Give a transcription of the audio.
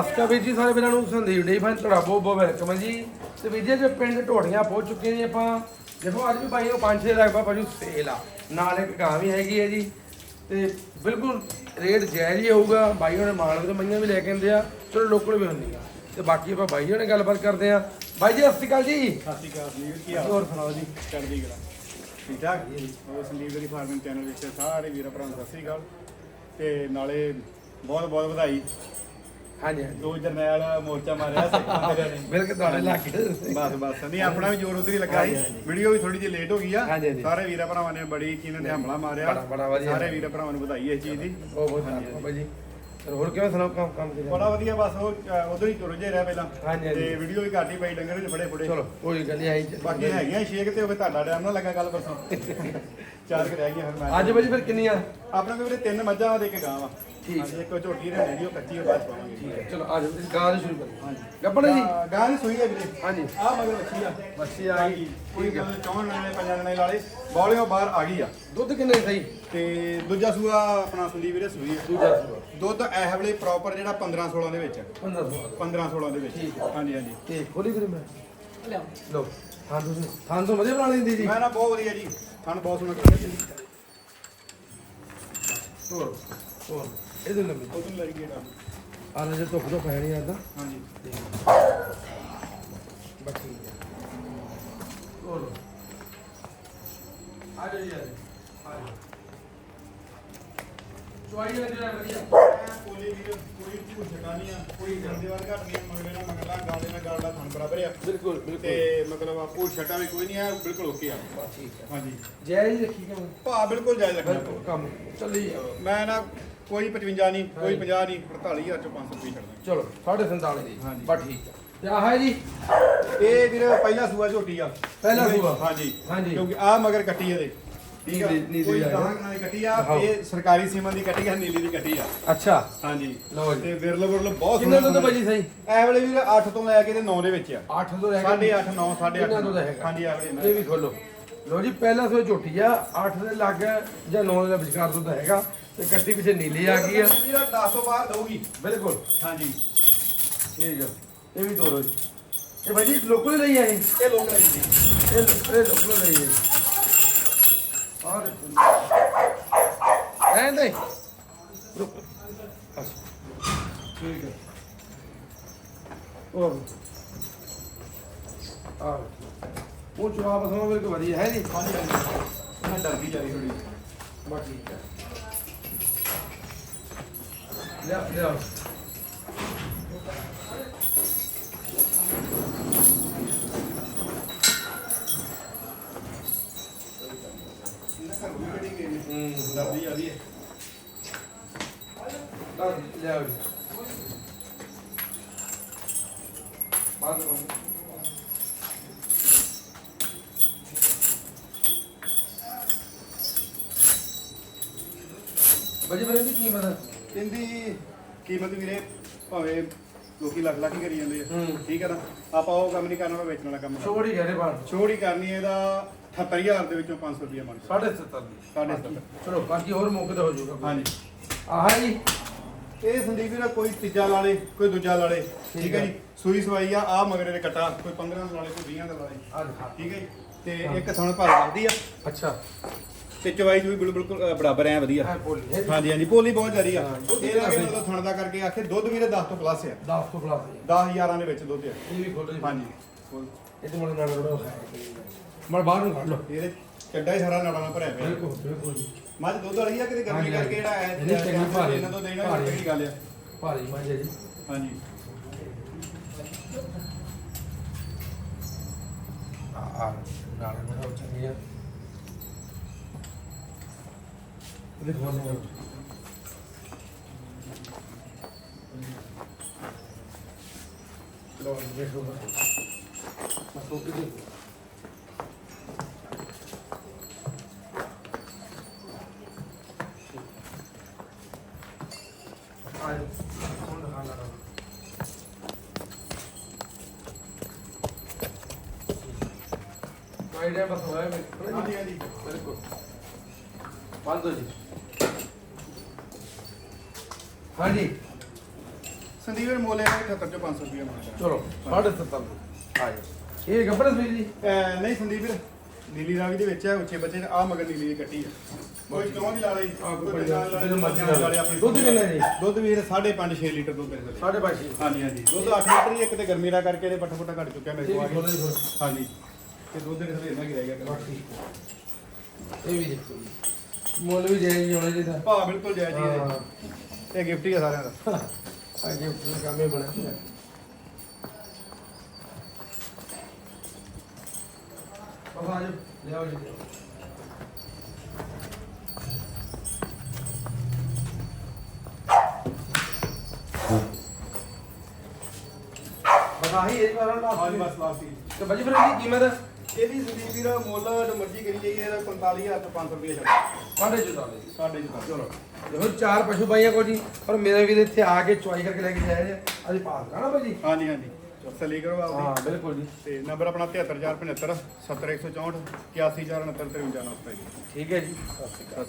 ਅਸਕਾ ਵੀਰ ਜੀ ਸਾਰੇ ਵੀਰਾਂ ਨੂੰ ਸੰਦੀਪ ਡੇ ਫਨ ਤੁਹਾਡਾ ਬਹੁਤ ਬਹੁਤ ਵੈਲਕਮ ਹੈ ਜੀ। ਤੇ ਵੀਰ ਜੀ ਜੇ ਪਿੰਡ ਢੋੜੀਆਂ ਪਹੁੰਚ ਚੁੱਕੇ ਜੀ ਆਪਾਂ। ਦੇਖੋ ਅੱਜ ਵੀ ਭਾਈ ਉਹ ਪੰਜ ਛੇ ਲੱਖ ਪਸ਼ੂ ਸੇਲ ਆ। ਨਾਲ ਇੱਕ ਗਾਂ ਵੀ ਹੈਗੀ ਹੈ ਜੀ। ਤੇ ਬਿਲਕੁਲ ਰੇਟ ਜਾਇਜ਼ ਹੀ ਹੋਊਗਾ। ਬਾਈ ਉਹਨੇ ਮਾਲਕ ਤੋਂ ਮਈਆਂ ਵੀ ਲੈ ਕੇ ਆਉਂਦੇ ਆ। ਚਲੋ ਲੋਕਲ ਵੀ ਹੁੰਦੀਆਂ ਤੇ ਬਾਕੀ ਆਪਾਂ ਬਾਈ ਉਹਨੇ ਗੱਲਬਾਤ ਕਰਦੇ ਆ। ਬਾਈ ਜੀ ਸਤਿ ਸ਼੍ਰੀ ਅਕਾਲ ਜੀ। ਸਤਿ ਸ਼੍ਰੀ ਅਕਾਲ ਸੰਦੀਪ ਕੀ ਹਾਲ? ਹੋਰ ਸੁਣਾਓ ਜੀ। ਚੜ੍ਹਦੀ ਕਲਾ। ਠੀਕ ਠਾਕ ਉਹ ਸੰਦੀਪ ਦੀ ਫਾਰਮਿੰਗ ਚੈਨਲ ਵਿੱਚ ਸਾਰੇ ਵੀਰਾਂ ਭਰਾਵਾਂ ਨੂੰ ਸਤਿ ਸ਼੍ਰੀ ਅਕਾਲ। ਤੇ ਨਾਲੇ ਬਹੁਤ ਬਹੁਤ ਵਧਾਈ। ਹਾਂਜੀ ਹਾਂਜੀ। ਦੋ ਜਰਨੈਲ ਮੋਰਚਾ ਮਾਰਿਆ ਸਿੱਖਾਂ ਦੇ ਨੇ ਬਿਲਕੁਲ ਤੁਹਾਡੇ ਲੱਗ। ਬਸ ਬਸ। ਨਹੀਂ ਆਪਣਾ ਵੀ ਜ਼ੋਰ ਉਧਰ ਹੀ ਲੱਗਾ ਸੀ। ਹਾਂਜੀ, ਹਾਂਜੀ। ਵੀਡੀਓ ਵੀ ਥੋੜੀ ਜਿਹੀ ਲੇਟ ਹੋ ਗਈ ਆ। ਹਾਂਜੀ, ਹਾਂਜੀ। ਸਾਰੇ ਵੀਰਾਂ ਭਰਾਵਾਂ ਨੇ ਬੜੀ ਕੀਨ ਤੇ ਹਮਲਾ ਮਾਰਿਆ। ਬੜਾ- ਬੜਾ ਵਧੀਆ। ਸਾਰੇ ਵੀਰਾਂ ਭਰਾਵਾਂ ਨੂੰ ਵਧਾਈ ਇਸ ਚੀਜ਼ ਦੀ। ਬਹੁਤ ਬਹੁਤ ਧੰਨਵਾਦ ਬਾਬਾ ਜੀ। ਚਲੋ ਹੋਰ ਕਿਵੇਂ ਸੁਣਾਓ ਕੰਮ ਕੰਮ ਕਿਵੇਂ? ਬੜਾ ਵਧੀਆ ਬਸ ਉਹ ਉਧਰ ਹੀ ਰੁੱਝੇ ਰਿਹਾ ਪਹਿਲਾਂ। ਹਾਂਜੀ, ਹਾਂਜੀ। ਤੇ ਵੀਡੀਓ ਵੀ ਘੱਟ ਹੀ ਪਈ ਡੰਗਰ ਵੀ ਫੜੇ ਫੜੇ ਚਲੋ ਕੋਈ ਗੱਲ ਨਹੀਂ ਆਈ ਬਾਕੀ ਹੈਗੀਆਂ ਛੇਕ ਤੇ ਉਹ ਤੁਹਾਡਾ ਟਾਈਮ ਨਾ ਲੱਗਾ ਪਰਸੋਂ। ਚਾਰ ਕੁ ਰਹਿ ਗਈਆਂ ਫਿਰ ਮੈਂ। ਅੱਜ ਬਾਜੀ ਫਿਰ ਕਿੰਨੀਆਂ? ਆਪਣਾ ਵੀਰੇ ਤਿੰਨ ਮੱਝਾਂ ਦੇ ਕੇ ਗਾਂ ਵਾ। ਠੀਕ। ਹਾਂਜੀ, ਇੱਕ ਝੋਟੀ ਰਹਿ ਗਈ ਉਹ ਕੱਚੀ ਉਹ ਬਾਅਦ ਚ ਪਾਵਾਂਗੇ। ਚਲੋ ਆ ਜਾਓ ਤੁਸੀਂ ਗਾਂ ਦੀ ਸ਼ੁਰੂ ਕਰੋ। ਹਾਂਜੀ। ਗੱਬੜ ਜੀ? ਗਾਂ- ਗਾਂ ਦੀ ਸੂਈ ਹੈ ਵੀਰੇ। ਹਾਂਜੀ। ਆ ਮਗਰ ਵੱਛੀ ਆ। ਬੱਚੀ ਆ ਗਈ ਕੋਈ ਗੱਲ ਚੌਣ ਨਾਲੇ ਪੰਜਾਂ ਨਾਲੇ ਲਾਲੇ ਬੌਲਿਓ ਬਾਹਰ ਆ ਗਈ ਆ। ਦੁੱਧ ਕਿੰਨੇ ਸਹੀ? ਤੇ ਦੂਜਾ ਸੂਆ ਆਪਣਾ ਸੰਦੀਪ ਵੀਰੇ ਸੂਈ ਹੈ ਦੂਜਾ ਸੂਆ। ਦੁੱਧ ਇਹ ਵੇਲੇ ਪ੍ਰੋਪਰ ਜਿਹੜਾ 15 16 ਦੇ ਵਿੱਚ 15 ਸੂਆ 15 16 ਦੇ ਵਿੱਚ। ਠੀਕ ਹਾਂਜੀ ਹਾਂਜੀ। ਤੇ ਖੋਲੀ ਫਿਰ ਮੈਂ। ਲਓ। ਲਓ ਥਾਂ ਤੁਸੀਂ ਥਾਂ ਤੋਂ ਵਧੀਆ ਬਣਾ ਲੈਂਦੀ ਜੀ। ਮੈਂ ਨਾ ਬਹੁਤ ਵਧੀਆ ਜੀ। ਤੁਹਾਨੂੰ ਬਹੁਤ ਸੋਹਣਾ ਲੱਗਿਆ ਹੋਰ ਹੋਰ। ਇਹਦੇ ਲੰਮੀ ਉਹ ਤੋਂ ਲੱਗ ਆ ਜੇ ਧੁੱਪ ਤੋਂ ਪੈ ਨਹੀਂ ਆਦਾ ਹਾਂਜੀ ਬੱਕੀ ਹੋਰ ਆ ਜਾਓ ਜੀ ਆ ਜਾਓ ਆ ਜਾਓ ਚੁਆਈ ਲੈ ਜਿਹੜਾ ਵਧੀਆ ਕੋਈ ਵੀ ਕੋਈ ਝੂਠ ਛਕਾਨੀ ਆ ਕੋਈ ਗੰਦੇ ਵਾਰ ਘਟ ਨਹੀਂ ਮਗਲੇ ਨਾਲ ਮਗਲਾ ਗਾਲੇ ਨਾਲ ਗਾਲਾ ਥਣ ਬਰਾਬਰ ਆ ਬਿਲਕੁਲ ਤੇ ਬਿਲਕੁਲ ਮਤਲਬ ਆ ਭੂਤ ਛਟਾ ਵੀ ਕੋਈ ਨਹੀਂ ਆ ਬਿਲਕੁਲ ਓਕੇ ਆ। ਬਸ ਠੀਕ ਹੈ ਹਾਂਜੀ। ਜੈ ਜੀ ਰੱਖੀ ਕਿਵੇਂ ਭਾ ਬਿਲਕੁਲ ਜਾਇਜ਼ ਰੱਖਣਾ ਬਿਲਕੁਲ ਕੰਮ। ਚੱਲੀ ਜਾਓ। ਮੈਂ ਨਾ ਕੋਈ 55 ਨਹੀਂ ਕੋਈ 50 ਨਹੀਂ 48000 ਚੋਂ 500 ਰੁਪਏ ਛੱਡਦਾ। ਚਲੋ 47 ਦੀ। ਹਾਂਜੀ। ਬਸ ਠੀਕ ਹੈ ਤੇ ਆਹ ਹੈ ਜੀ? ਇਹ ਵੀਰ ਪਹਿਲਾ ਸੂਆ ਝੋਟੀ ਆ। ਪਹਿਲਾ ਠੀਕ ਹੈ ਜੀ? ਸੂਆ। ਹਾਂਜੀ। ਹਾਂਜੀ। ਕਿਉਂਕਿ ਆ ਮਗਰ ਕੱਟੀ ਇਹਦੇ। ਠੀਕ ਆ ਨੀਲੀ- ਨੀਲੀ ਕੋਈ ਆ। ਗਾਹਕ ਨਾਲ ਦੀ ਕੱਟੀ ਆ। ਇਹ ਸਰਕਾਰੀ ਸੀਮਾ ਦੀ ਕੱਟੀ ਆ ਨੀਲੀ ਦੀ ਕੱਟੀ ਆ। ਅੱਛਾ। ਹਾਂਜੀ। ਲਓ ਜੀ। ਤੇ ਵਿਰਲ ਵਿਰਲ ਬਹੁਤ ਕਿੰਨੇ ਦੁੱਧ ਸੋਹਣਾ ਭਾਜੀ ਸਹੀ? ਇਹ ਵੇਲੇ ਵੀਰ 8 ਤੋਂ ਲੈ ਕੇ ਤੇ 9 ਦੇ ਵਿੱਚ ਆ। 8 ਤੋਂ ਲੈ ਕੇ 8.5 9 8.5 ਕਿੰਨਾ ਦੁੱਧ ਹੈਗਾ? ਹਾਂਜੀ ਆ ਵੇਲੇ ਇਹ ਵੀ ਖੋਲੋ। ਲੋ ਜੀ ਪਹਿਲਾ ਸੋ ਝੋਟੀ ਆ 8 ਦੇ ਲੱਗ ਜਾਂ 9 ਦੇ ਵਿਚਕਾਰ ਦੁੱਧ ਹੈਗਾ। ਤੇ ਕੱਟੀ ਪਿੱਛੇ ਨੀਲੀ ਆ ਗਈ ਆ। ਵੀਰ 10 ਤੋਂ ਬਾਅਦ ਦਊਗੀ। ਬਿਲਕੁਲ। ਹਾਂਜੀ। ਠੀਕ ਆ। ਇਹ ਵੀ ਤੋਰੋ ਜੀ। ਇਹ ਭਾਜੀ ਲੋਕਲ ਲਈ ਆ ਇਹ? ਇਹ ਲੋਕ ਲੈ ਜੀ ਇਹ ਲੋ- ਇਹ ਲੋਕਲ ਲਈ ਆ। ਦੇਖੋ ਰਹਿਣ ਦੇ ਰੁਕ। ਬਸ। ਠੀਕ ਹੈ। ਹੋਰ। ਆ ਉਹ ਜਵਾਬ ਸਮਝ ਬਿਲਕੁਲ ਵਧੀਆ ਹੈ ਜੀ। ਹਾਂਜੀ ਹਾਂਜੀ। ਮੈਂ ਡਰਦੀ ਜਾ ਰਹੀ ਥੋੜੀ ਬਸ ਠੀਕ ਹੈ। ਲਿਆ ਲਿਆ ਇਹਨਾਂ ਘਰ ਵੀ ਕਿਹੜੀ ਗਈ ਨੇ ਡਰਦੀ ਜਾ। ਰਹੀ ਹੈ ਬਾਅਦ ਵਿੱਚ। ਬਜੇ ਬਜੇ ਦੀ ਕੀਮਤ? ਇਹਦੀ ਕੀਮਤ ਵੀਰੇ ਭਾਵੇਂ ਲੋਕੀ ਲੱਖ ਲੱਖ ਹੀ ਕਰੀ ਜਾਂਦੇ ਆ। ਹੂੰ। ਠੀਕ ਹੈ ਨਾ? ਆਪਾਂ ਉਹ ਕੰਮ ਨਹੀਂ ਕਰਨਾ ਆਪਾਂ ਵੇਚਣ ਵਾਲਾ ਕੰਮ ਕਰਨਾ। ਛੋੜੀ ਘਰੇ ਬਾਹਰ। ਛੋੜ ਹੀ ਕਰਨੀ ਹੈ ਇਹਦਾ 78000 ਦੇ ਵਿੱਚੋਂ 500 ਰੁਪਏ ਮੰਗ ਸਾਢੇ 70 ਦੀ। ਸੱਤਰ। ਚਲੋ ਬਾਕੀ ਹੋਰ ਮੌਕੇ ਤੇ ਹੋ ਜਾਊਗਾ। ਹਾਂਜੀ। ਆਹ ਜੀ। ਇਹ ਸੰਦੀਪ ਵੀਰਾ ਕੋਈ ਤੀਜਾ ਲਾ ਲੇ ਕੋਈ ਦੂਜਾ ਲਾ ਲੇ ਠੀਕ ਹੈ। ਜੀ। ਸੂਈ ਸਵਾਈ ਆ ਆ ਮਗਰੇ ਦੇ ਕਟਾ ਕੋਈ 15 ਲਾ ਲੇ ਕੋਈ 20 ਦਾ ਲਾ ਲੇ ਆ ਦਿਖਾ ਠੀਕ ਹੈ ਜੀ। ਤੇ ਇੱਕ ਥਣ ਭਰ ਲੱਗਦੀ ਆ। ਅੱਛਾ। ਤੇ ਚਵਾਈ ਵੀ ਬਿਲਕੁਲ ਅ, ਬਰਾਬਰ ਐ ਵਧੀਆ। ਬੋਲੀ ਹਾਂਜੀ ਹਾਂਜੀ ਪੋਲੀ ਬਹੁਤ ਜ਼ਿਆਦੀ ਆ। ਇਹ ਲਾ ਕੇ ਮਤਲਬ ਥਣ ਦਾ ਕਰਕੇ ਆਖੇ ਦੁੱਧ ਵੀਰੇ 10 ਤੋਂ ਪਲੱਸ ਆ। 10 ਤੋਂ ਪਲੱਸ ਹੈ 10 11 ਦੇ ਵਿੱਚ ਦੁੱਧ ਆ। ਇਹ ਵੀ ਖੋਲੋ ਜੀ ਹਾਂਜੀ। ਇਹ ਤੇ ਮਨ ਨਾਲ ਰੋੜਾ ਮੜ ਬਾਹਰ ਨੂੰ ਕੱਢ ਲਓ। ਇਹਦੇ ਚੱਡਾ ਹੀ ਸਾਰਾ ਨਾੜਾਂ ਨਾਲ ਭਰਿਆ ਪਿਆ। ਬਿਲਕੁਲ ਬਿਲਕੁਲ ਜੀ। ਮੱਝ ਦੁੱਧ ਵਾਲੀ ਆ ਕਿਤੇ ਗਰਮੀ ਕਰਕੇ ਜਿਹੜਾ ਹੈ ਇਹਦੀ ਚੰਗੀ ਭਾਰੀ। ਇਹਨਾਂ ਤੋਂ ਦੇਣਾ। ਕਿਹੜੀ ਗੱਲ ਆ। ਭਾਰੀ ਮਾਂ ਜੀ ਹਾਂਜੀ। ਆ ਆ ਨਾਲ ਚੰਗੀ ਆ। ਇਹਦੇ ਖੋਲ ਲਓ ਲੋ ਦੇਖੋ। ਆਈਡੀਆ ਬਸ ਹੋਇਆ ਮੇਰੇ ਹਾਂਜੀ ਹਾਂਜੀ ਬਿਲਕੁਲ ਬੰਦ ਹੋ ਜੀ। ਹਾਂਜੀ ਸੰਦੀਪ ਵੀਰ ਮੋਲੇ ਦਾ 78 ਚੋਂ 500 ਰੁਪਏ ਮੰਗਦਾ ਚਲੋ 7.5 ਆ ਜੀ ਇਹ ਗੱਬਰ ਸਵੀਰ ਜੀ? ਅਹ ਨਹੀਂ ਸੰਦੀਪ ਵੀਰ ਨੀਲੀ ਰਾਵੀ ਦੇ ਵਿੱਚ ਹੈ ਉੱਚੇ ਬੱਚੇ ਆ ਮਗਰ ਨੀਲੀ ਦੀ ਕੱਟੀ ਆ ਕੋਈ ਚੋਂ ਦੀ ਲਾ ਲਈ। ਕੋਈ ਕੋਈ ਪੰਜਾਹ, ਪੰਜਾਹ ਜਿਹਨੂੰ ਮਰਜ਼ੀ ਲਾ ਲਾ ਲਈ ਲਈ। ਆਪਣੀ ਦੁੱਧ ਕਿੰਨਾ ਜੀ? ਦੁੱਧ ਵੀਰ 5.5 6 ਲੀਟਰ ਦੁੱਧ ਦੇ ਸਾਢੇ ਪੰਜ ਛੇ। ਹਾਂਜੀ ਹਾਂਜੀ। ਦੁੱਧ 8 ਲੀਟਰ ਹੀ ਇੱਕ ਤੇ ਗਰਮੀ ਦਾ ਕਰਕੇ ਇਹਦੇ ਪੱਠਾ ਪੱਠਾ ਘਟ ਚੁੱਕਿਆ ਮੇਰੇ ਇਹ ਕੋਲ ਆ ਕੇ। ਜੀ ਫਿਰ। ਹਾਂਜੀ। ਤੇ ਦੁੱਧ ਦੇ ਥਲੇ ਇੰਨਾ ਕੀ ਰਹਿ ਗਿਆ ਇਹ ਵੀ ਦੇਖੋ ਜੀ। ਮੁੱਲ ਵੀ ਜਾਇਜ਼ ਹੀ ਹੋਣਾ ਚਾਹੀਦਾ। ਭਾ ਬਿਲਕੁਲ ਜਾਇਜ਼ ਹੀ ਹਾਂ। ਹੈ। ਇਹ ਗਿਫਟ ਹੀ ਆ ਸਾਰਿਆਂ ਦਾ। ਅੱਗੇ ਪੂਰਾ ਕੰਮ ਹੀ ਬਣਾ ਲਿਆ ਬਸ ਆ ਜਾਓ ਲਿਆਓ ਜੀ ਬਸ ਆਹੀ ਇਹ ਵਾਲਾ ਹਾਂਜੀ ਲਾਸਟ ਬਸ ਲਾਸਟ ਹੀ ਤੇ ਬਾਜੀ ਫਿਰ ਇਹਦੀ ਕੀਮਤ? ਇਹਦੀ ਸੰਦੀਪ ਵੀਰ ਮੁੱਲ ਮਰਜ਼ੀ ਕਰੀ ਜਾਈਏ ਇਹਦਾ 45000 ਤੋਂ 500 ਰੁਪਏ ਛੱਡ ਸਾਢੇ ਚੌਦਾਂ ਜੀ ਸਾਡੇ ਤਾਂ ਚਲੋ। ਦੇਖੋ ਚਾਰ ਪਸ਼ੂ ਬਾਈਆਂ ਕੋ ਜੀ ਪਰ ਮੇਰੇ ਵੀਰ ਇੱਥੇ ਆ ਕੇ ਚੁਆਈ ਕਰਕੇ ਲੈ ਕੇ ਜਾਏ ਜੇ ਅਸੀਂ ਪਾਸ ਕਰਾਣਾ ਭਾਜੀ। ਹਾਂਜੀ ਹਾਂਜੀ। ਤਸੱਲੀ ਕਰੋ ਆਪਦੀ ਹਾਂ ਬਿਲਕੁਲ ਜੀ। ਤੇ ਨੰਬਰ ਆਪਣਾ 73475 70164 81469 53 ਠੀਕ ਹੈ ਜੀ। ਸਤਿ ਸ਼੍ਰੀ ਅਕਾਲ।